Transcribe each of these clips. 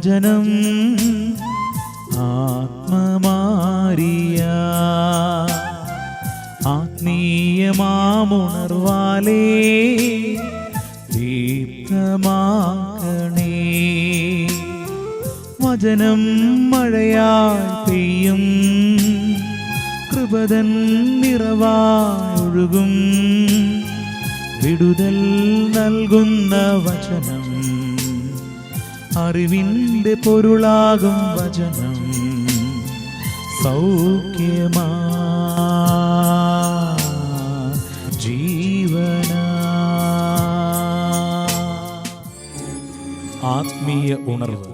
വചനം അറിവിന്റെ പൊരുളാകും വചനം സൗഖ്യമാ. ജീവന. ആത്മീയ ഉണർവ്.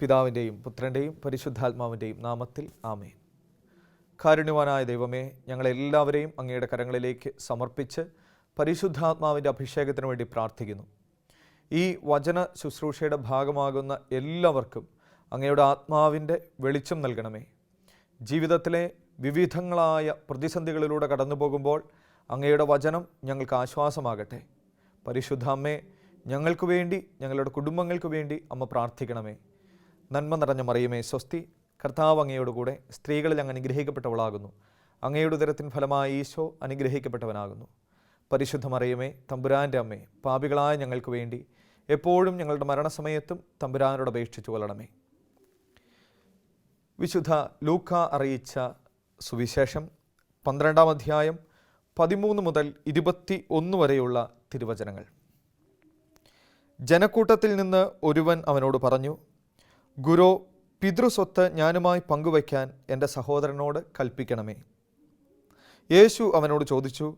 പിതാവിന്റെയും പുത്രന്റെയും പരിശുദ്ധാത്മാവിന്റെയും നാമത്തിൽ ആമേൻ. കാരുണ്യവാനായ ദൈവമേ ഞങ്ങളെല്ലാവരെയും അങ്ങയുടെ കരങ്ങളിലേക്ക് സമർപ്പിച്ച് പരിശുദ്ധാത്മാവിന്റെ അഭിഷേകത്തിന് വേണ്ടി പ്രാർത്ഥിക്കുന്നു. ഈ വചന ശുശ്രൂഷയുടെ ഭാഗമാകുന്ന എല്ലാവർക്കും അങ്ങയുടെ ആത്മാവിന്റെ വെളിച്ചം നൽകണമേ. ജീവിതത്തിലെ വിവിധങ്ങളായ പ്രതിസന്ധികളിലൂടെ കടന്നു പോകുമ്പോൾ അങ്ങയുടെ വചനം ഞങ്ങൾക്ക് ആശ്വാസമാകട്ടെ. പരിശുദ്ധ അമ്മേ ഞങ്ങൾക്ക് വേണ്ടി ഞങ്ങളുടെ കുടുംബങ്ങൾക്ക് വേണ്ടി അമ്മ പ്രാർത്ഥിക്കണമേ. നന്മ നിറഞ്ഞ മറിയമേ സ്വസ്തി കർത്താവ് അങ്ങയോട് കൂടെ സ്ത്രീകളിൽ അങ്ങ് അനുഗ്രഹിക്കപ്പെട്ടവളാകുന്നു. അങ്ങയുടെ ഉദരത്തിൻ ഫലമായി ഈശോ അനുഗ്രഹിക്കപ്പെട്ടവനാകുന്നു. പരിശുദ്ധ മറിയമേ തമ്പുരാന്റെ അമ്മേ പാപികളായ ഞങ്ങൾക്ക് വേണ്ടി എപ്പോഴും ഞങ്ങളുടെ മരണസമയത്തും തമ്പുരാനോട് അപേക്ഷിച്ചു കൊള്ളണമേ. വിശുദ്ധ ലൂക്ക അറിയിച്ച സുവിശേഷം പന്ത്രണ്ടാം അധ്യായം പതിമൂന്ന് മുതൽ ഇരുപത്തി ഒന്ന് വരെയുള്ള തിരുവചനങ്ങൾ. ജനക്കൂട്ടത്തിൽ നിന്ന് ഒരുവൻ അവനോട് പറഞ്ഞു ഗുരു പിതൃസ്വത്ത് ഞാനുമായി പങ്കുവയ്ക്കാൻ എന്റെ സഹോദരനോട് കൽപ്പിക്കണമേ. യേശു അവനോട് ചോദിച്ചു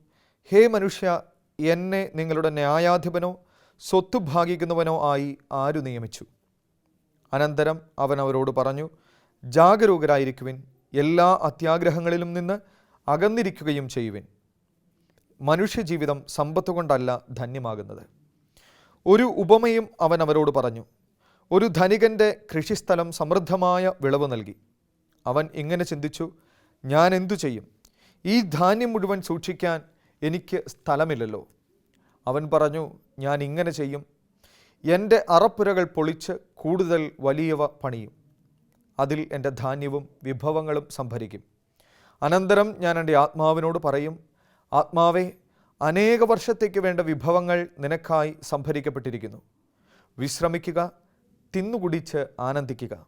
ഹേ മനുഷ്യ എന്നെ നിങ്ങളുടെ ന്യായാധിപനോ സ്വത്ത് ഭാഗിക്കുന്നവനോ ആയി ആരു നിയമിച്ചു? അനന്തരം അവൻ അവരോട് പറഞ്ഞു ജാഗരൂകരായിരിക്കുവിൻ എല്ലാ അത്യാഗ്രഹങ്ങളിലും നിന്ന് അകന്നിരിക്കുകയും ചെയ്യുവിൻ. മനുഷ്യജീവിതം സമ്പത്ത് കൊണ്ടല്ല ധന്യമാകുന്നത്. ഒരു ഉപമയും അവൻ അവരോട് പറഞ്ഞു ഒരു ധനികന്റെ കൃഷിസ്ഥലം സമൃദ്ധമായ വിളവ് നൽകി. അവൻ ഇങ്ങനെ ചിന്തിച്ചു ഞാൻ എന്തു ചെയ്യും? ഈ ധാന്യം മുഴുവൻ സൂക്ഷിക്കാൻ എനിക്ക് സ്ഥലമില്ലല്ലോ. അവൻ പറഞ്ഞു ഞാൻ ഇങ്ങനെ ചെയ്യും. എന്റെ അറപ്പുരകൾ പൊളിച്ച് കൂടുതൽ വലിയവ പണിയും. അതിൽ എന്റെ ധാന്യവും വിഭവങ്ങളും സംഭരിക്കും. അനന്തരം ഞാൻ എന്റെ ആത്മാവിനോട് പറയും ആത്മാവെ അനേക വർഷത്തേക്ക് വേണ്ട വിഭവങ്ങൾ നിനക്കായി സംഭരിക്കപ്പെട്ടിരിക്കുന്നു. വിശ്രമിക്കുക തിന്നുകുടിച്ച് ആനന്ദിക്കുക.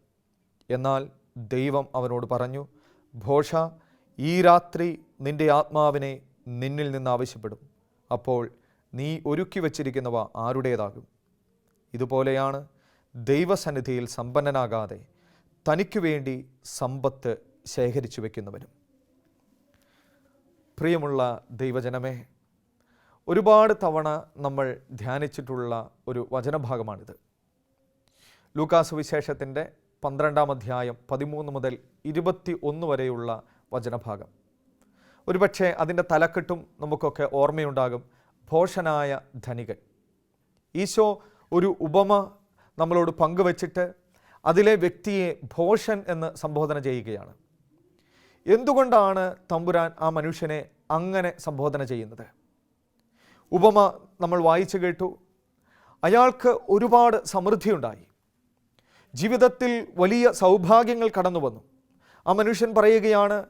എന്നാൽ ദൈവം അവനോട് പറഞ്ഞു ഭോഷ ഈ രാത്രി നിന്റെ ആത്മാവിനെ നിന്നിൽ നിന്ന് ആവശ്യപ്പെടും. അപ്പോൾ നീ ഒരുക്കി വച്ചിരിക്കുന്നവ ആരുടേതാകും? ഇതുപോലെയാണ് ദൈവസന്നിധിയിൽ സമ്പന്നനാകാതെ തനിക്കു വേണ്ടി സമ്പത്ത് ശേഖരിച്ചു വയ്ക്കുന്നവനും. പ്രിയമുള്ള ദൈവജനമേ ഒരുപാട് തവണ നമ്മൾ ധ്യാനിച്ചിട്ടുള്ള ഒരു വചനഭാഗമാണിത്. ലൂക്കാസ് വിശേഷത്തിന്റെ പന്ത്രണ്ടാം അധ്യായം പതിമൂന്ന് മുതൽ ഇരുപത്തി ഒന്ന് വരെയുള്ള വചനഭാഗം. ഒരുപക്ഷെ അതിന്റെ തലക്കെട്ടും നമുക്കൊക്കെ ഓർമ്മയുണ്ടാകും. ഭോഷനായ ധനികൻ. ഈശോ ഒരു ഉപമ നമ്മളോട് പങ്കുവച്ചിട്ട് അതിലെ വ്യക്തിയെ ഭോഷൻ എന്ന് സംബോധന ചെയ്യുകയാണ്. എന്തുകൊണ്ടാണ് തമ്പുരാൻ ആ മനുഷ്യനെ അങ്ങനെ സംബോധന ചെയ്യുന്നത്? ഉപമ നമ്മൾ വായിച്ചു കേട്ടു. അയാൾക്ക് ഒരുപാട് സമൃദ്ധിയുണ്ടായി. ജീവിതത്തിൽ വലിയ സൗഭാഗ്യങ്ങൾ കടന്നു വന്നു. ആ മനുഷ്യൻ പറയുകയാണ്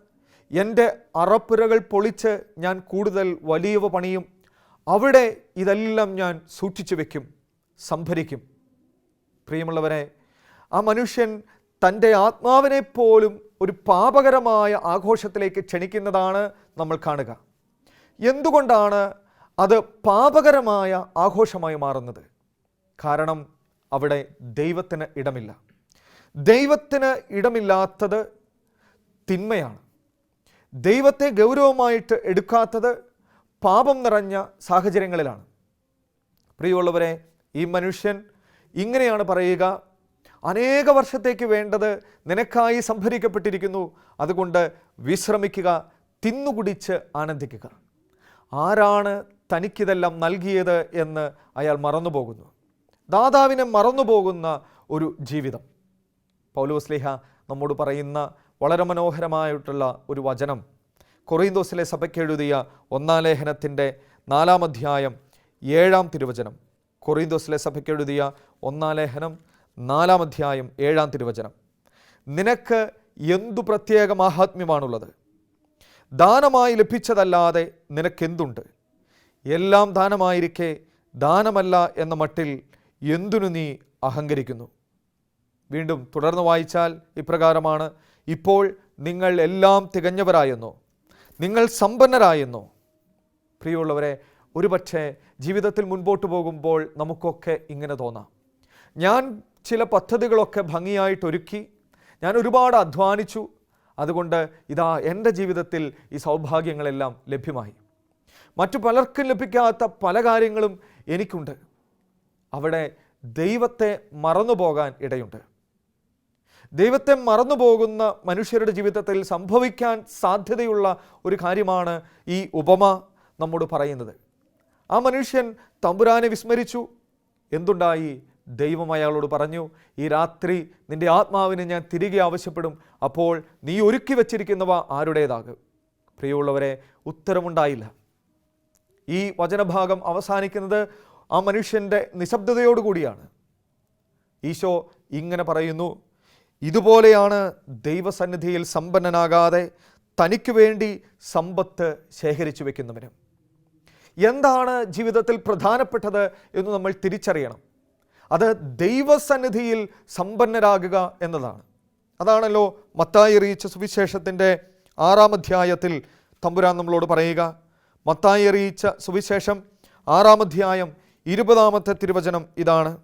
എന്റെ അറപ്പുരകൾ പൊളിച്ച് ഞാൻ കൂടുതൽ വലിയവ പണിയും അവിടെ ഇതെല്ലാം ഞാൻ സൂക്ഷിച്ചു വെക്കും സംഭരിക്കും. പ്രിയമുള്ളവരെ ആ മനുഷ്യൻ തന്റെ ആത്മാവിനെ പോലും ഒരു പാപകരമായ ആഘോഷത്തിലേക്ക് ക്ഷണിക്കുന്നതാണ് നമ്മൾ കാണുക. എന്തുകൊണ്ടാണ് അത് പാപകരമായ ആഘോഷമായി മാറുന്നത്? കാരണം അവിടെ ദൈവത്തിന് ഇടമില്ല. ദൈവത്തിന് ഇടമില്ലാത്തത് തിന്മയാണ്. ദൈവത്തെ ഗൗരവമായിട്ട് എടുക്കാത്തത് പാപം നിറഞ്ഞ സാഹചര്യങ്ങളിലാണ്. പ്രിയമുള്ളവരെ ഈ മനുഷ്യൻ ഇങ്ങനെയാണ് പറയുക അനേക വർഷത്തേക്ക് വേണ്ടത് നിനക്കായി സംഭരിക്കപ്പെട്ടിരിക്കുന്നു അതുകൊണ്ട് വിശ്രമിക്കുക തിന്നുകുടിച്ച് ആനന്ദിക്കുക. ആരാണ് തനിക്കിതെല്ലാം നൽകിയത് എന്ന് അയാൾ മറന്നുപോകുന്നു. ദാതാവിനെ മറന്നുപോകുന്ന ഒരു ജീവിതം. പൗലോസ്ലിഹ നമ്മോട് പറയുന്ന വളരെ മനോഹരമായിട്ടുള്ള ഒരു വചനം കൊറീന്തോസിലെ സഭയ്ക്ക് എഴുതിയ ഒന്നാം ലേഖനത്തിന്റെ നാലാം അധ്യായം ഏഴാം തിരുവചനം. കൊറീന്തോസിലെ സഭയ്ക്ക് എഴുതിയ ഒന്നാം ലേഖനം നാലാം അധ്യായം ഏഴാം തിരുവചനം. നിനക്ക് എന്തു പ്രത്യേക മാഹാത്മ്യമാണുള്ളത് ദാനമായി ലഭിച്ചതല്ലാതെ നിനക്കെന്തുണ്ട്? എല്ലാം ദാനമായിരിക്കെ ദാനമല്ല എന്ന മട്ടിൽ എന്തിനു നീ അഹങ്കരിക്കുന്നു? വീണ്ടും തുടർന്ന് വായിച്ചാൽ ഇപ്രകാരമാണ് ഇപ്പോൾ നിങ്ങൾ എല്ലാം തികഞ്ഞവരായെന്നോ? നിങ്ങൾ സമ്പന്നരായെന്നോ? പ്രിയമുള്ളവരെ ഒരുപക്ഷെ ജീവിതത്തിൽ മുൻപോട്ട് പോകുമ്പോൾ നമുക്കൊക്കെ ഇങ്ങനെ തോന്നാം. ഞാൻ ചില പദ്ധതികളൊക്കെ ഭംഗിയായിട്ട് ഒരുക്കി ഞാൻ ഒരുപാട് അധ്വാനിച്ചു. അതുകൊണ്ട് ഇതാ എന്റെ ജീവിതത്തിൽ ഈ സൗഭാഗ്യങ്ങളെല്ലാം ലഭ്യമായി. മറ്റു പലർക്കും ലഭിക്കാത്ത പല കാര്യങ്ങളും എനിക്കുണ്ട്. അവിടെ ദൈവത്തെ മറന്നു പോകാൻ ഇടയുണ്ട്. ദൈവത്തെ മറന്നുപോകുന്ന മനുഷ്യരുടെ ജീവിതത്തിൽ സംഭവിക്കാൻ സാധ്യതയുള്ള ഒരു കാര്യമാണ് ഈ ഉപമ നമ്മോട് പറയുന്നത്. ആ മനുഷ്യൻ തമ്പുരാനെ വിസ്മരിച്ചു. എന്തുണ്ടായി? ദൈവം അയാളോട് പറഞ്ഞു ഈ രാത്രി നിന്റെ ആത്മാവിനെ ഞാൻ തിരികെ ആവശ്യപ്പെടും. അപ്പോൾ നീ ഒരുക്കി വച്ചിരിക്കുന്നവ ആരുടേതാകും? പ്രിയമുള്ളവരെ ഉത്തരമുണ്ടായില്ല. ഈ വചനഭാഗം അവസാനിക്കുന്നത് ആ മനുഷ്യന്റെ നിശബ്ദതയോടുകൂടിയാണ്. ഈശോ ഇങ്ങനെ പറയുന്നു ഇതുപോലെയാണ് ദൈവസന്നിധിയിൽ സമ്പന്നനാകാതെ തനിക്ക് വേണ്ടി സമ്പത്ത് ശേഖരിച്ചു വെക്കുന്നവനും. എന്താണ് ജീവിതത്തിൽ പ്രധാനപ്പെട്ടത് എന്ന് നമ്മൾ തിരിച്ചറിയണം. അത് ദൈവസന്നിധിയിൽ സമ്പന്നരാകുക എന്നതാണ്. അതാണല്ലോ മത്തായി അറിയിച്ച സുവിശേഷത്തിന്റെ ആറാം അധ്യായത്തിൽ തമ്പുരാൻ നമ്മളോട് പറയുക. മത്തായി അറിയിച്ച സുവിശേഷം ആറാം അധ്യായം ഇരുപതാമത്തെ തിരുവചനം ഇതാണ്.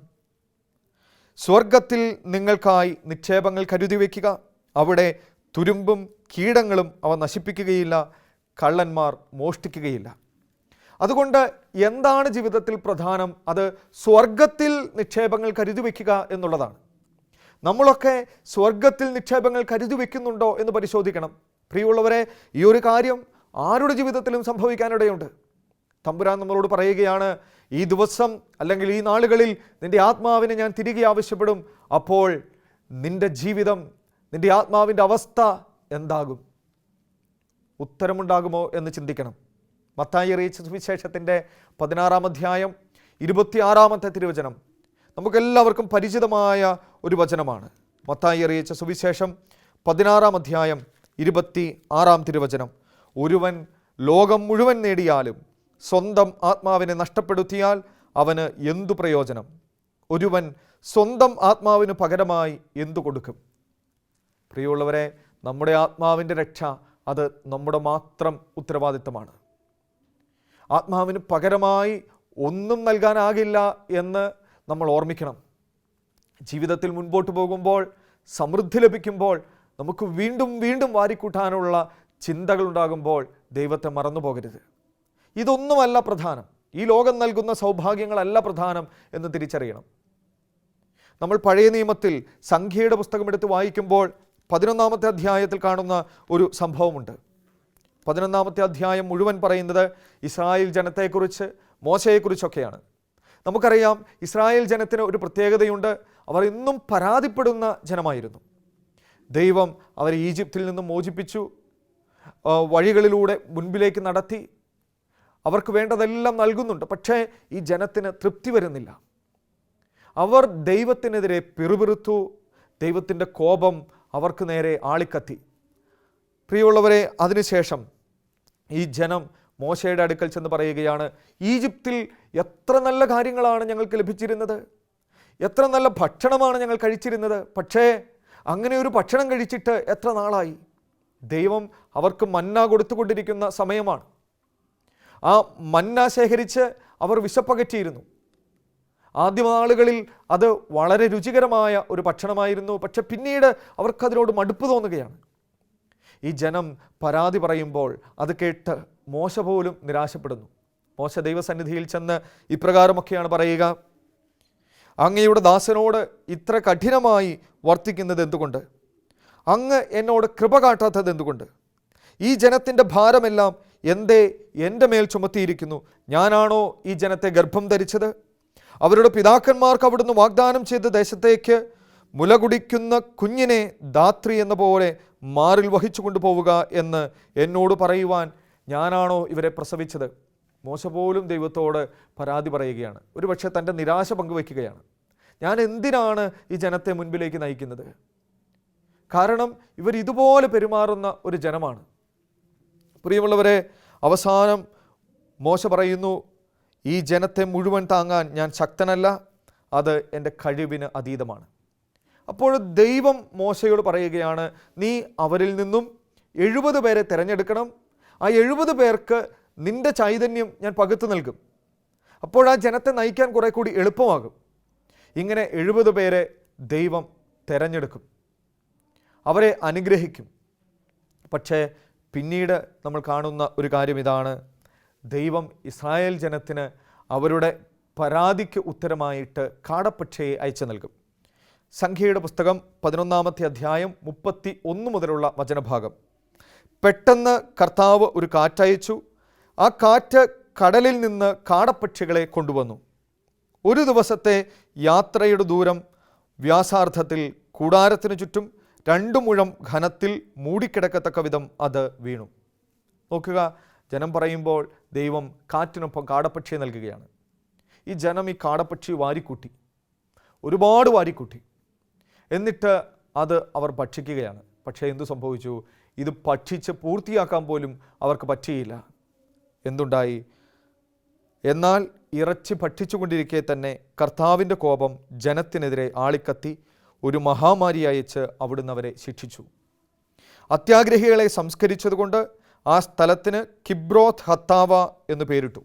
സ്വർഗത്തിൽ നിങ്ങൾക്കായി നിക്ഷേപങ്ങൾ കരുതി വയ്ക്കുക. അവിടെ തുരുമ്പും കീടങ്ങളും അവ നശിപ്പിക്കുകയില്ല. കള്ളന്മാർ മോഷ്ടിക്കുകയില്ല. അതുകൊണ്ട് എന്താണ് ജീവിതത്തിൽ പ്രധാനം? അത് സ്വർഗത്തിൽ നിക്ഷേപങ്ങൾ കരുതി വയ്ക്കുക എന്നുള്ളതാണ്. നമ്മളൊക്കെ സ്വർഗത്തിൽ നിക്ഷേപങ്ങൾ കരുതി വയ്ക്കുന്നുണ്ടോ എന്ന് പരിശോധിക്കണം. പ്രിയമുള്ളവരെ ഈ ഒരു കാര്യം ആരുടെ ജീവിതത്തിലും സംഭവിക്കാനിടയുണ്ട്. തമ്പുരാൻ നമ്മളോട് പറയുകയാണ് ഈ ദിവസം അല്ലെങ്കിൽ ഈ നാളുകളിൽ നിന്റെ ആത്മാവിനെ ഞാൻ തിരികെ ആവശ്യപ്പെടും. അപ്പോൾ നിന്റെ ജീവിതം നിന്റെ ആത്മാവിന്റെ അവസ്ഥ എന്താകും? ഉത്തരമുണ്ടാകുമോ എന്ന് ചിന്തിക്കണം. മത്തായി അറിയിച്ച സുവിശേഷത്തിന്റെ പതിനാറാം അധ്യായം ഇരുപത്തിയാറാമത്തെ തിരുവചനം. നമുക്കെല്ലാവർക്കും പരിചിതമായ ഒരു വചനമാണ്. മത്തായി അറിയിച്ച സുവിശേഷം പതിനാറാം അധ്യായം ഇരുപത്തി ആറാം തിരുവചനം. ഒരുവൻ ലോകം മുഴുവൻ നേടിയാലും സ്വന്തം ആത്മാവിനെ നഷ്ടപ്പെടുത്തിയാൽ അവന് എന്തു പ്രയോജനം? ഒരുവൻ സ്വന്തം ആത്മാവിന് പകരമായി എന്തു കൊടുക്കും? പ്രിയമുള്ളവരെ നമ്മുടെ ആത്മാവിന്റെ രക്ഷ അത് നമ്മുടെ മാത്രം ഉത്തരവാദിത്തമാണ്. ആത്മാവിന് പകരമായി ഒന്നും നൽകാനാകില്ല എന്ന് നമ്മൾ ഓർമ്മിക്കണം. ജീവിതത്തിൽ മുൻപോട്ട് പോകുമ്പോൾ സമൃദ്ധി ലഭിക്കുമ്പോൾ നമുക്ക് വീണ്ടും വീണ്ടും വാരിക്കൂട്ടാനുള്ള ചിന്തകളുണ്ടാകുമ്പോൾ ദൈവത്തെ മറന്നു പോകരുത് ഇതൊന്നുമല്ല പ്രധാനം. ഈ ലോകം നൽകുന്ന സൗഭാഗ്യങ്ങളല്ല പ്രധാനം എന്ന് തിരിച്ചറിയണം. നമ്മൾ പഴയ നിയമത്തിൽ സംഖ്യയുടെ പുസ്തകം എടുത്ത് വായിക്കുമ്പോൾ പതിനൊന്നാമത്തെ അധ്യായത്തിൽ കാണുന്ന ഒരു സംഭവമുണ്ട്. പതിനൊന്നാമത്തെ അധ്യായം മുഴുവൻ പറയുന്നത് ഇസ്രായേൽ ജനത്തെക്കുറിച്ച് മോശയെക്കുറിച്ചൊക്കെയാണ്. നമുക്കറിയാം ഇസ്രായേൽ ജനത്തിന് ഒരു പ്രത്യേകതയുണ്ട്. അവർ ഇന്നും പരാതിപ്പെടുന്ന ജനമായിരുന്നു. ദൈവം അവരെ ഈജിപ്തിൽ നിന്നും മോചിപ്പിച്ചു വഴികളിലൂടെ മുൻപിലേക്ക് നടത്തി അവർക്ക് വേണ്ടതെല്ലാം നൽകുന്നുണ്ട്. പക്ഷേ ഈ ജനത്തിന് തൃപ്തി വരുന്നില്ല. അവർ ദൈവത്തിനെതിരെ പിറുപിറുത്തു ദൈവത്തിന്റെ കോപം അവർക്ക് നേരെ ആളിക്കത്തി. പ്രിയമുള്ളവരെ അതിനുശേഷം ഈ ജനം മോശയുടെ അടുക്കൽ ചെന്ന് പറയുകയാണ് ഈജിപ്തിൽ എത്ര നല്ല കാര്യങ്ങളാണ് ഞങ്ങൾക്ക് ലഭിച്ചിരുന്നത്? എത്ര നല്ല ഭക്ഷണമാണ് ഞങ്ങൾ കഴിച്ചിരുന്നത്? പക്ഷേ അങ്ങനെ ഒരു ഭക്ഷണം കഴിച്ചിട്ട് എത്ര നാളായി? ദൈവം അവർക്ക് മന്ന കൊടുത്തുകൊണ്ടിരിക്കുന്ന സമയമാണ്. ആ മന്ന ശേഖരിച്ച് അവർ വിശപ്പകറ്റിയിരുന്നു. ആദ്യ നാളുകളിൽ അത് വളരെ രുചികരമായ ഒരു ഭക്ഷണമായിരുന്നു. പക്ഷെ പിന്നീട് അവർക്കതിനോട് മടുപ്പ് തോന്നുകയാണ്. ഈ ജനം പരാതി പറയുമ്പോൾ അത് കേട്ട് മോശ പോലും നിരാശപ്പെടുന്നു. മോശ ദൈവസന്നിധിയിൽ ചെന്ന് ഇപ്രകാരമൊക്കെയാണ് പറയുക. അങ്ങയുടെ ദാസനോട് ഇത്ര കഠിനമായി വർത്തിക്കുന്നത് എന്തുകൊണ്ട്? അങ്ങ് എന്നോട് കൃപ കാട്ടാത്തത് എന്തുകൊണ്ട്? ഈ ജനത്തിന്റെ ഭാരമെല്ലാം എന്തേ എന്റെ മേൽ ചുമത്തിയിരിക്കുന്നു? ഞാനാണോ ഈ ജനത്തെ ഗർഭം ധരിച്ചത്? അവരുടെ പിതാക്കന്മാർക്ക് അവിടുന്ന് വാഗ്ദാനം ചെയ്ത ദേശത്തേക്ക് മുലകുടിക്കുന്ന കുഞ്ഞിനെ ധാത്രി എന്ന പോലെ മാറിൽ വഹിച്ചു കൊണ്ടുപോവുക എന്ന് എന്നോട് പറയുവാൻ ഞാനാണോ ഇവരെ പ്രസവിച്ചത്? മോശ പോലും ദൈവത്തോട് പരാതി പറയുകയാണ്. ഒരു പക്ഷേ തന്റെ നിരാശ പങ്കുവയ്ക്കുകയാണ്. ഞാൻ എന്തിനാണ് ഈ ജനത്തെ മുൻപിലേക്ക് നയിക്കുന്നത്? കാരണം ഇവർ ഇതുപോലെ പെരുമാറുന്ന ഒരു ജനമാണ്. പ്രിയമുള്ളവരെ അവസാനം മോശ പറയുന്നു ഈ ജനത്തെ മുഴുവൻ താങ്ങാൻ ഞാൻ ശക്തനല്ല അത് എന്റെ കഴിവിന് അതീതമാണ്. അപ്പോൾ ദൈവം മോശയോട് പറയുകയാണ് നീ അവരിൽ നിന്നും എഴുപത് പേരെ തിരഞ്ഞെടുക്കണം. ആ എഴുപത് പേർക്ക് നിന്റെ ചൈതന്യം ഞാൻ പകുത്തു നൽകും. അപ്പോൾ ആ ജനത്തെ നയിക്കാൻ കുറെ കൂടി എളുപ്പമാകും. ഇങ്ങനെ എഴുപത് പേരെ ദൈവം തിരഞ്ഞെടുക്കും. അവരെ അനുഗ്രഹിക്കും. പക്ഷേ പിന്നീട് നമ്മൾ കാണുന്ന ഒരു കാര്യം ഇതാണ്. ദൈവം ഇസ്രായേൽ ജനത്തിന് അവരുടെ പരാതിക്ക് ഉത്തരമായിട്ട് കാടപ്പക്ഷയെ അയച്ചു നൽകും. സംഖ്യയുടെ പുസ്തകം പതിനൊന്നാമത്തെ അധ്യായം മുപ്പത്തി ഒന്ന് മുതലുള്ള വചനഭാഗം. പെട്ടെന്ന് കർത്താവ് ഒരു കാറ്റയച്ചു. ആ കാറ്റ് കടലിൽ നിന്ന് കാടപ്പക്ഷികളെ കൊണ്ടുവന്നു. ഒരു ദിവസത്തെ യാത്രയുടെ ദൂരം വ്യാസാർത്ഥത്തിൽ കൂടാരത്തിനു ചുറ്റും രണ്ടു മുഴം ഘനത്തിൽ മൂടിക്കിടക്കത്തക്ക വിധം അത് വീണു. നോക്കുക ജനം പറയുമ്പോൾ ദൈവം കാറ്റിനൊപ്പം കാടപ്പക്ഷിയെ നൽകുകയാണ്. ഈ ജനം ഈ കാടപ്പക്ഷി വാരിക്കൂട്ടി ഒരുപാട് വാരിക്കൂട്ടി. എന്നിട്ട് അത് അവർ ഭക്ഷിക്കുകയാണ്. പക്ഷേ എന്തു സംഭവിച്ചു? ഇത് ഭക്ഷിച്ച് പൂർത്തിയാക്കാൻ പോലും അവർക്ക് പറ്റിയില്ല. എന്തുണ്ടായി? എന്നാൽ ഇറച്ചി ഭക്ഷിച്ചുകൊണ്ടിരിക്കെ തന്നെ കർത്താവിന്റെ കോപം ജനത്തിനെതിരെ ആളിക്കത്തി ഒരു മഹാമാരി അയച്ച് അവിടുന്ന് അവരെ ശിക്ഷിച്ചു. അത്യാഗ്രഹികളെ സംസ്കരിച്ചതുകൊണ്ട് ആ സ്ഥലത്തിന് കിബ്രോത്ത് ഹത്താവ എന്ന് പേരിട്ടു.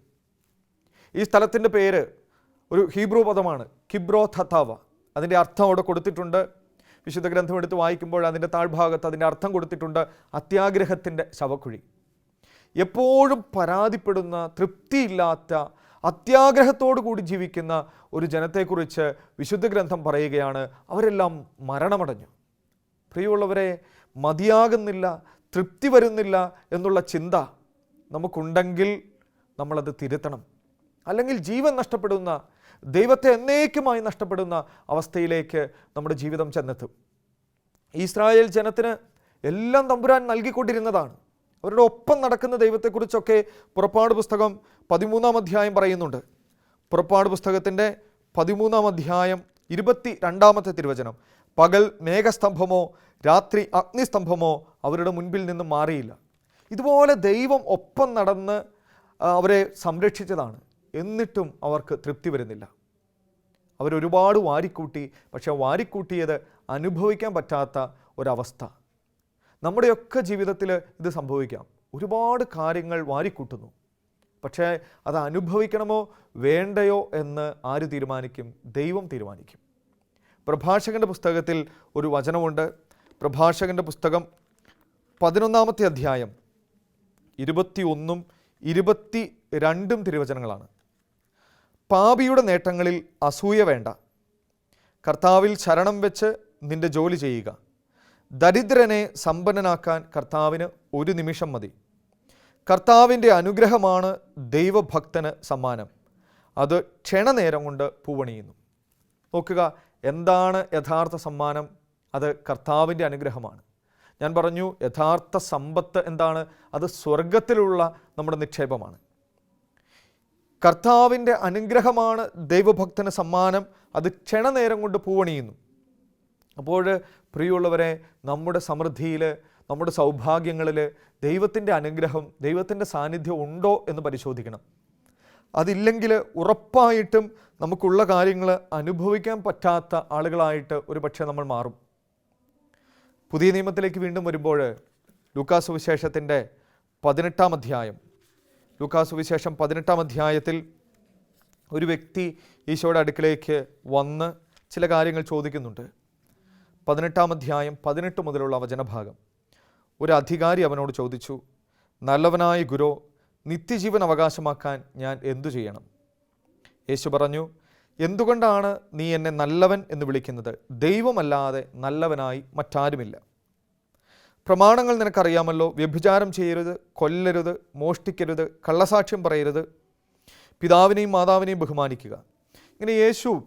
ഈ സ്ഥലത്തിന്റെ പേര് ഒരു ഹീബ്രു പദമാണ് കിബ്രോത്ത് ഹത്താവ. അതിന്റെ അർത്ഥം അവിടെ കൊടുത്തിട്ടുണ്ട്. വിശുദ്ധ ഗ്രന്ഥം എടുത്ത് വായിക്കുമ്പോൾ അതിന്റെ താഴ്ഭാഗത്ത് അതിന്റെ അർത്ഥം കൊടുത്തിട്ടുണ്ട് അത്യാഗ്രഹത്തിന്റെ ശവക്കുഴി. എപ്പോഴും പരാതിപ്പെടുന്ന തൃപ്തിയില്ലാത്ത അത്യാഗ്രഹത്തോടു കൂടി ജീവിക്കുന്ന ഒരു ജനത്തെക്കുറിച്ച് വിശുദ്ധ ഗ്രന്ഥം പറയുകയാണ്. അവരെല്ലാം മരണമടഞ്ഞു. പ്രിയമുള്ളവരെ മതിയാകുന്നില്ല തൃപ്തി വരുന്നില്ല എന്നുള്ള ചിന്ത നമുക്കുണ്ടെങ്കിൽ നമ്മളത് തിരുത്തണം. അല്ലെങ്കിൽ ജീവൻ നഷ്ടപ്പെടുന്ന ദൈവത്തെ എന്നേക്കുമായി നഷ്ടപ്പെടുന്ന അവസ്ഥയിലേക്ക് നമ്മുടെ ജീവിതം ചെന്നെത്തും. ഇസ്രായേൽ ജനത്തിന് എല്ലാം തമ്പുരാൻ നൽകിക്കൊണ്ടിരുന്നതാണ്. അവരുടെ ഒപ്പം നടക്കുന്ന ദൈവത്തെക്കുറിച്ചൊക്കെ പുറപ്പാട് പുസ്തകം പതിമൂന്നാം അധ്യായം പറയുന്നുണ്ട്. പുറപ്പാട് പുസ്തകത്തിന്റെ പതിമൂന്നാം അധ്യായം ഇരുപത്തി രണ്ടാമത്തെ തിരുവചനം. പകൽ മേഘസ്തംഭമോ രാത്രി അഗ്നിസ്തംഭമോ അവരുടെ മുൻപിൽ നിന്ന് മാറിയില്ല. ഇതുപോലെ ദൈവം ഒപ്പം നടന്ന് അവരെ സംരക്ഷിച്ചതാണ്. എന്നിട്ടും അവർക്ക് തൃപ്തി വരുന്നില്ല. അവരൊരുപാട് വാരിക്കൂട്ടി പക്ഷേ വാരിക്കൂട്ടിയത് അനുഭവിക്കാൻ പറ്റാത്ത ഒരവസ്ഥ. നമ്മുടെയൊക്കെ ജീവിതത്തിൽ ഇത് സംഭവിക്കാം. ഒരുപാട് കാര്യങ്ങൾ വാരിക്കൂട്ടുന്നു. പക്ഷേ അത് അനുഭവിക്കണമോ വേണ്ടയോ എന്ന് ആര് തീരുമാനിക്കും? ദൈവം തീരുമാനിക്കും. പ്രഭാഷകന്റെ പുസ്തകത്തിൽ ഒരു വചനമുണ്ട്. പ്രഭാഷകന്റെ പുസ്തകം പതിനൊന്നാമത്തെ അധ്യായം ഇരുപത്തി ഒന്നും ഇരുപത്തി രണ്ടും തിരുവചനങ്ങളാണ്. പാപിയുടെ നേട്ടങ്ങളിൽ അസൂയ വേണ്ട. കർത്താവിൽ ശരണം വെച്ച് നിന്റെ ജോലി ചെയ്യുക. ദരിദ്രനെ സമ്പന്നനാക്കാൻ കർത്താവിന് ഒരു നിമിഷം മതി. കർത്താവിന്റെ അനുഗ്രഹമാണ് ദൈവഭക്തന് സമ്മാനം. അത് ക്ഷണനേരം കൊണ്ട് പൂവണിയുന്നു. നോക്കുക എന്താണ് യഥാർത്ഥ സമ്മാനം? അത് കർത്താവിന്റെ അനുഗ്രഹമാണ്. ഞാൻ പറഞ്ഞു യഥാർത്ഥ സമ്പത്ത് എന്താണ്? അത് സ്വർഗത്തിലുള്ള നമ്മുടെ നിക്ഷേപമാണ്. കർത്താവിന്റെ അനുഗ്രഹമാണ് ദൈവഭക്തന് സമ്മാനം. അത് ക്ഷണനേരം കൊണ്ട് പൂവണിയുന്നു. അപ്പോൾ പ്രിയമുള്ളവരെ നമ്മുടെ സമൃദ്ധിയിൽ നമ്മുടെ സൗഭാഗ്യങ്ങളിൽ ദൈവത്തിന്റെ അനുഗ്രഹം ദൈവത്തിന്റെ സാന്നിധ്യം ഉണ്ടോ എന്ന് പരിശോധിക്കണം. അതില്ലെങ്കിൽ ഉറപ്പായിട്ടും നമുക്കുള്ള കാര്യങ്ങൾ അനുഭവിക്കാൻ പറ്റാത്ത ആളുകളായിട്ട് ഒരു പക്ഷേ നമ്മൾ മാറും. പുതിയ നിയമത്തിലേക്ക് വീണ്ടും വരുമ്പോൾ ലൂക്കാസ് വിശേഷത്തിന്റെ പതിനെട്ടാം അധ്യായം. ലൂക്കാസ് വിശേഷം പതിനെട്ടാം അധ്യായത്തിൽ ഒരു വ്യക്തി ഈശോയുടെ അടുക്കിലേക്ക് വന്ന് ചില കാര്യങ്ങൾ ചോദിക്കുന്നുണ്ട്. പതിനെട്ടാം അധ്യായം പതിനെട്ട് മുതലുള്ള വചനഭാഗം. ഒരു അധികാരി അവനോട് ചോദിച്ചു നല്ലവനായ ഗുരു നിത്യജീവൻ അവകാശമാക്കാൻ ഞാൻ എന്തു ചെയ്യണം? യേശു പറഞ്ഞു എന്തുകൊണ്ടാണ് നീ എന്നെ നല്ലവൻ എന്ന് വിളിക്കുന്നത്? ദൈവമല്ലാതെ നല്ലവനായി മറ്റാരുമില്ല. പ്രമാണങ്ങൾ നിനക്കറിയാമല്ലോ വ്യഭിചാരം ചെയ്യരുത് കൊല്ലരുത് മോഷ്ടിക്കരുത് കള്ളസാക്ഷ്യം പറയരുത്. പിതാവിനെയും മാതാവിനെയും ബഹുമാനിക്കുക. ഇങ്ങനെ യേശു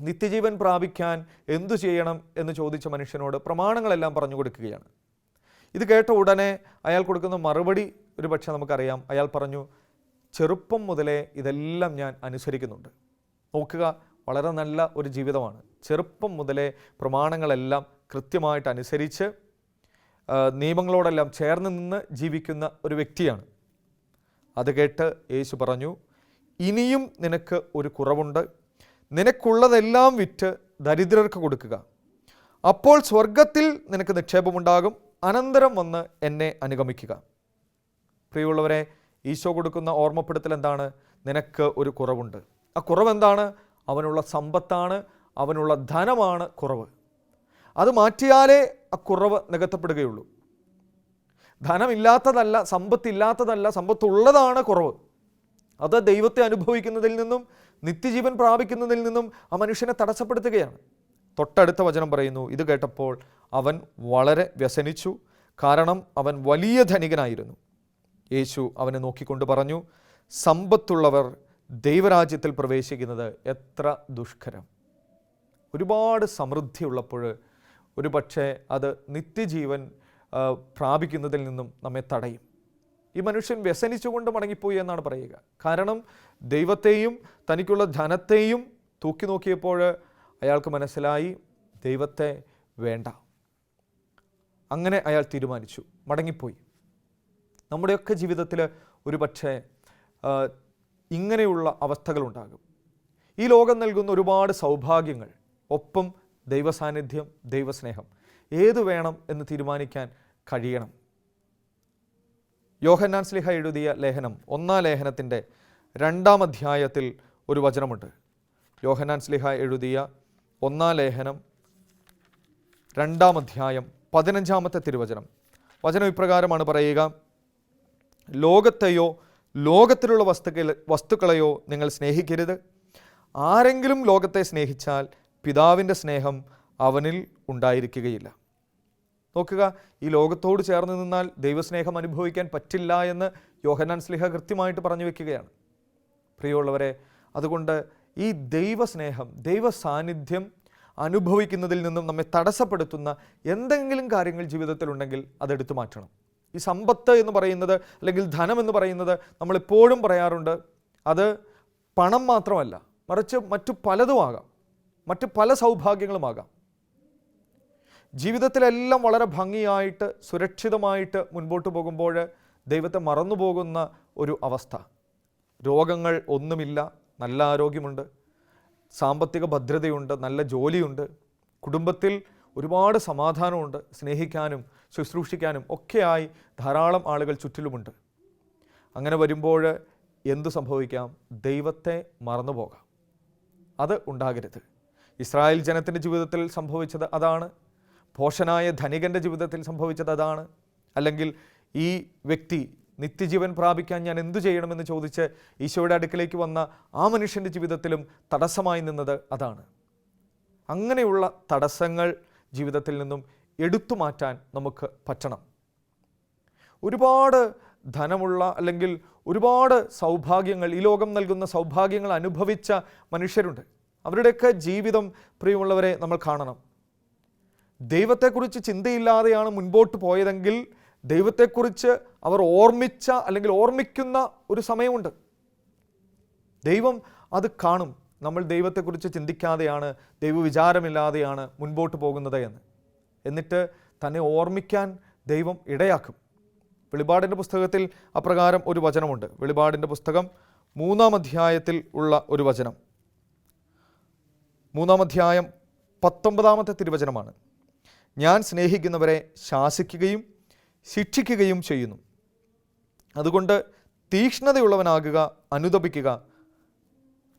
നിത്യജീവൻ പ്രാപിക്കാൻ എന്തു ചെയ്യണം എന്ന് ചോദിച്ച മനുഷ്യനോട് പ്രമാണങ്ങളെല്ലാം പറഞ്ഞു കൊടുക്കുകയാണ്. ഇത് കേട്ട ഉടനെ അയാൾ കൊടുക്കുന്ന മറുപടി ഒരു പക്ഷേ നമുക്കറിയാം. അയാൾ പറഞ്ഞു ചെറുപ്പം മുതലേ ഇതെല്ലാം ഞാൻ അനുസരിക്കുന്നുണ്ട്. നോക്കുക വളരെ നല്ല ഒരു ജീവിതമാണ്. ചെറുപ്പം മുതലേ പ്രമാണങ്ങളെല്ലാം കൃത്യമായിട്ട് അനുസരിച്ച് നിയമങ്ങളോടെല്ലാം ചേർന്ന് നിന്ന് ജീവിക്കുന്ന ഒരു വ്യക്തിയാണ്. അത് കേട്ട് യേശു പറഞ്ഞു ഇനിയും നിനക്ക് ഒരു കുറവുണ്ട്. നിനക്കുള്ളതെല്ലാം വിറ്റ് ദരിദ്രർക്ക് കൊടുക്കുക. അപ്പോൾ സ്വർഗത്തിൽ നിനക്ക് നിക്ഷേപമുണ്ടാകും. അനന്തരം വന്ന് എന്നെ അനുഗമിക്കുക. പ്രിയമുള്ളവരെ ഈശോ കൊടുക്കുന്ന ഓർമ്മപ്പെടുത്തൽ എന്താണ്? നിനക്ക് ഒരു കുറവുണ്ട്. ആ കുറവെന്താണ്? അവനുള്ള സമ്പത്താണ് അവനുള്ള ധനമാണ് കുറവ്. അത് മാറ്റിയാലേ ആ കുറവ് നികത്തപ്പെടുകയുള്ളൂ. ധനമില്ലാത്തതല്ല സമ്പത്തില്ലാത്തതല്ല സമ്പത്തുള്ളതാണ് കുറവ്. അത് ദൈവത്തെ അനുഭവിക്കുന്നതിൽ നിന്നും നിത്യജീവൻ പ്രാപിക്കുന്നതിൽ നിന്നും ആ മനുഷ്യനെ തടസ്സപ്പെടുത്തുകയാണ്. തൊട്ടടുത്ത വചനം പറയുന്നു ഇത് കേട്ടപ്പോൾ അവൻ വളരെ വ്യസനിച്ചു കാരണം അവൻ വലിയ ധനികനായിരുന്നു. യേശു അവനെ നോക്കിക്കൊണ്ട് പറഞ്ഞു സമ്പത്തുള്ളവർ ദൈവരാജ്യത്തിൽ പ്രവേശിക്കുന്നത് എത്ര ദുഷ്കരം. ഒരുപാട് സമൃദ്ധി ഉള്ളപ്പോൾ ഒരു പക്ഷേ അത് നിത്യജീവൻ പ്രാപിക്കുന്നതിൽ നിന്നും നമ്മെ തടയും. ഈ മനുഷ്യൻ വ്യസനിച്ചുകൊണ്ട് മടങ്ങിപ്പോയി എന്നാണ് പറയുക. കാരണം ദൈവത്തെയും തനിക്കുള്ള ധനത്തെയും തൂക്കി നോക്കിയപ്പോൾ അയാൾക്ക് മനസ്സിലായി ദൈവത്തെ വേണ്ട. അങ്ങനെ അയാൾ തീരുമാനിച്ചു. മടങ്ങിപ്പോയി. നമ്മുടെയൊക്കെ ജീവിതത്തിൽ ഒരു പക്ഷേ ഇങ്ങനെയുള്ള അവസ്ഥകളുണ്ടാകും. ഈ ലോകം നൽകുന്ന ഒരുപാട് സൗഭാഗ്യങ്ങൾ ഒപ്പം ദൈവസാന്നിധ്യം ദൈവസ്നേഹം ഏത് വേണം എന്ന് തീരുമാനിക്കാൻ കഴിയണം. യോഹന്നാൻ സ്ലിഹ എഴുതിയ ലേഖനം ഒന്നാം ലേഖനത്തിന്റെ രണ്ടാം അധ്യായത്തിൽ ഒരു വചനമുണ്ട്. യോഹന്നാൻ സ്ലിഹ എഴുതിയ ഒന്നാം ലേഖനം രണ്ടാം അധ്യായം പതിനഞ്ചാമത്തെ തിരുവചനം. വചനം ഇപ്രകാരമാണ് പറയുക ലോകത്തെയോ ലോകത്തിലുള്ള വസ്തുക്കൾ വസ്തുക്കളെയോ നിങ്ങൾ സ്നേഹിക്കരുത്. ആരെങ്കിലും ലോകത്തെ സ്നേഹിച്ചാൽ പിതാവിന്റെ സ്നേഹം അവനിൽ ഉണ്ടായിരിക്കുകയില്ല. നോക്കുക ഈ ലോകത്തോട് ചേർന്ന് നിന്നാൽ ദൈവസ്നേഹം അനുഭവിക്കാൻ പറ്റില്ല എന്ന് യോഹനാൻ സ്ലിഹ കൃത്യമായിട്ട് പറഞ്ഞു വെക്കുകയാണ്. പ്രിയമുള്ളവരെ അതുകൊണ്ട് ഈ ദൈവസ്നേഹം ദൈവ സാന്നിധ്യം അനുഭവിക്കുന്നതിൽ നിന്നും നമ്മെ തടസ്സപ്പെടുത്തുന്ന എന്തെങ്കിലും കാര്യങ്ങൾ ജീവിതത്തിലുണ്ടെങ്കിൽ അതെടുത്തു മാറ്റണം. ഈ സമ്പത്ത് എന്ന് പറയുന്നത് അല്ലെങ്കിൽ ധനം എന്ന് പറയുന്നത് നമ്മളെപ്പോഴും പറയാറുണ്ട് അത് പണം മാത്രമല്ല മറിച്ച് മറ്റു പലതുമാകാം മറ്റു പല സൗഭാഗ്യങ്ങളുമാകാം ജീവിതത്തിലെല്ലാം വളരെ ഭംഗിയായിട്ട് സുരക്ഷിതമായിട്ട് മുൻപോട്ട് പോകുമ്പോൾ ദൈവത്തെ മറന്നു പോകുന്ന ഒരു അവസ്ഥ. രോഗങ്ങൾ ഒന്നുമില്ല നല്ല ആരോഗ്യമുണ്ട് സാമ്പത്തിക ഭദ്രതയുണ്ട് നല്ല ജോലിയുണ്ട് കുടുംബത്തിൽ ഒരുപാട് സമാധാനമുണ്ട് സ്നേഹിക്കാനും ശുശ്രൂഷിക്കാനും ഒക്കെയായി ധാരാളം ആളുകൾ ചുറ്റിലുമുണ്ട്. അങ്ങനെ വരുമ്പോൾ എന്തു സംഭവിക്കാം? ദൈവത്തെ മറന്നു പോകാം അത് ഉണ്ടാകരുത്. ഇസ്രായേൽ ജനത്തിന്റെ ജീവിതത്തിൽ സംഭവിച്ചത് അതാണ്. ഭോഷനായ ധനികന്റെ ജീവിതത്തിൽ സംഭവിച്ചത് അതാണ്? അല്ലെങ്കിൽ ഈ വ്യക്തി നിത്യജീവൻ പ്രാപിക്കാൻ ഞാൻ എന്തു ചെയ്യണമെന്ന് ചോദിച്ച് ഈശോയുടെ അടുക്കിലേക്ക് വന്ന ആ മനുഷ്യന്റെ ജീവിതത്തിലും തടസ്സമായി നിന്നത് അതാണ്. അങ്ങനെയുള്ള തടസ്സങ്ങൾ ജീവിതത്തിൽ നിന്നും എടുത്തു മാറ്റാൻ നമുക്ക് പറ്റണം. ഒരുപാട് ധനമുള്ള അല്ലെങ്കിൽ ഒരുപാട് സൗഭാഗ്യങ്ങൾ ഈ ലോകം നൽകുന്ന സൗഭാഗ്യങ്ങൾ അനുഭവിച്ച മനുഷ്യരുണ്ട്. അവരുടെയൊക്കെ ജീവിതം പ്രിയമുള്ളവരെ നമ്മൾ കാണണം. ദൈവത്തെക്കുറിച്ച് ചിന്തയില്ലാതെയാണ് മുൻപോട്ട് പോയതെങ്കിൽ ദൈവത്തെക്കുറിച്ച് അവർ ഓർമ്മിച്ച അല്ലെങ്കിൽ ഓർമ്മിക്കുന്ന ഒരു സമയമുണ്ട്. ദൈവം അത് കാണും. നമ്മൾ ദൈവത്തെക്കുറിച്ച് ചിന്തിക്കാതെയാണ് ദൈവവിചാരമില്ലാതെയാണ് മുൻപോട്ട് പോകുന്നത് എന്ന്. എന്നിട്ട് തന്നെ ഓർമ്മിക്കാൻ ദൈവം ഇടയാക്കും. വെളിപാടിന്റെ പുസ്തകത്തിൽ അപ്രകാരം ഒരു വചനമുണ്ട്. വെളിപാടിന്റെ പുസ്തകം മൂന്നാം അധ്യായത്തിൽ ഉള്ള ഒരു വചനം. മൂന്നാം അധ്യായം പത്തൊമ്പതാമത്തെ തിരുവചനമാണ്. ഞാൻ സ്നേഹിക്കുന്നവരെ ശാസിക്കുകയും ശിക്ഷിക്കുകയും ചെയ്യുന്നു. അതുകൊണ്ട് തീക്ഷ്ണതയുള്ളവനാകുക അനുദപിക്കുക.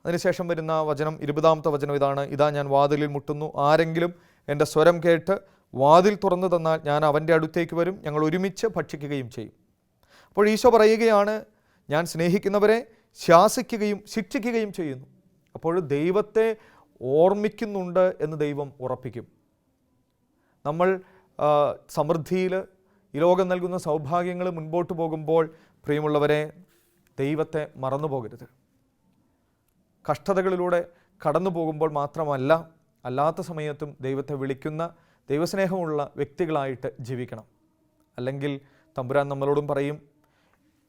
അതിനുശേഷം വരുന്ന വചനം ഇരുപതാമത്തെ വചനം ഇതാണ്. ഇതാ ഞാൻ വാതിലിൽ മുട്ടുന്നു. ആരെങ്കിലും എന്റെ സ്വരം കേട്ട് വാതിൽ തുറന്നു തന്നാൽ ഞാൻ അവന്റെ അടുത്തേക്ക് വരും. ഞങ്ങൾ ഒരുമിച്ച് ഭക്ഷിക്കുകയും ചെയ്യും. അപ്പോൾ ഈശോ പറയുകയാണ് ഞാൻ സ്നേഹിക്കുന്നവരെ ശാസിക്കുകയും ശിക്ഷിക്കുകയും ചെയ്യുന്നു. അപ്പോൾ ദൈവത്തെ ഓർമ്മിക്കുന്നുണ്ട് എന്ന് ദൈവം ഉറപ്പിക്കും. നമ്മൾ സമൃദ്ധിയിൽ ഈ ലോകം നൽകുന്ന സൗഭാഗ്യങ്ങൾ മുൻപോട്ട് പോകുമ്പോൾ പ്രിയമുള്ളവരെ ദൈവത്തെ മറന്നു പോകരുത്. കഷ്ടതകളിലൂടെ കടന്നു പോകുമ്പോൾ മാത്രമല്ല അല്ലാത്ത സമയത്തും ദൈവത്തെ വിളിക്കുന്ന ദൈവസ്നേഹമുള്ള വ്യക്തികളായിട്ട് ജീവിക്കണം. അല്ലെങ്കിൽ തമ്പുരാൻ നമ്മളോടും പറയും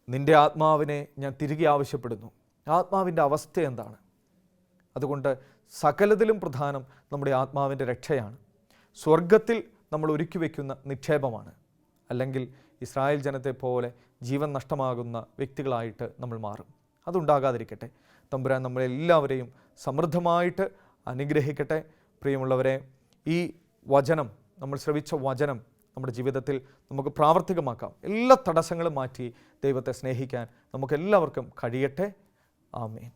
നിന്റെ ആത്മാവിനെ ഞാൻ തിരികെ ആവശ്യപ്പെടുന്നു. ആത്മാവിന്റെ അവസ്ഥ എന്താണ്? അതുകൊണ്ട് സകലതിലും പ്രധാനം നമ്മുടെ ആത്മാവിന്റെ രക്ഷയാണ്. സ്വർഗത്തിൽ നമ്മൾ ഒരുക്കി വയ്ക്കുന്ന നിക്ഷേപമാണ്. അല്ലെങ്കിൽ ഇസ്രായേൽ ജനത്തെ പോലെ ജീവൻ നഷ്ടമാകുന്ന വ്യക്തികളായിട്ട് നമ്മൾ മാറും. അതുണ്ടാകാതിരിക്കട്ടെ. തമ്പുരാൻ നമ്മളെല്ലാവരെയും സമൃദ്ധമായിട്ട് അനുഗ്രഹിക്കട്ടെ. പ്രിയമുള്ളവരെ ഈ വചനം നമ്മൾ ശ്രവിച്ച വചനം നമ്മുടെ ജീവിതത്തിൽ നമുക്ക് പ്രാവർത്തികമാക്കാം. എല്ലാ തടസ്സങ്ങളും മാറ്റി ദൈവത്തെ സ്നേഹിക്കാൻ നമുക്കെല്ലാവർക്കും കഴിയട്ടെ. ആമേൻ.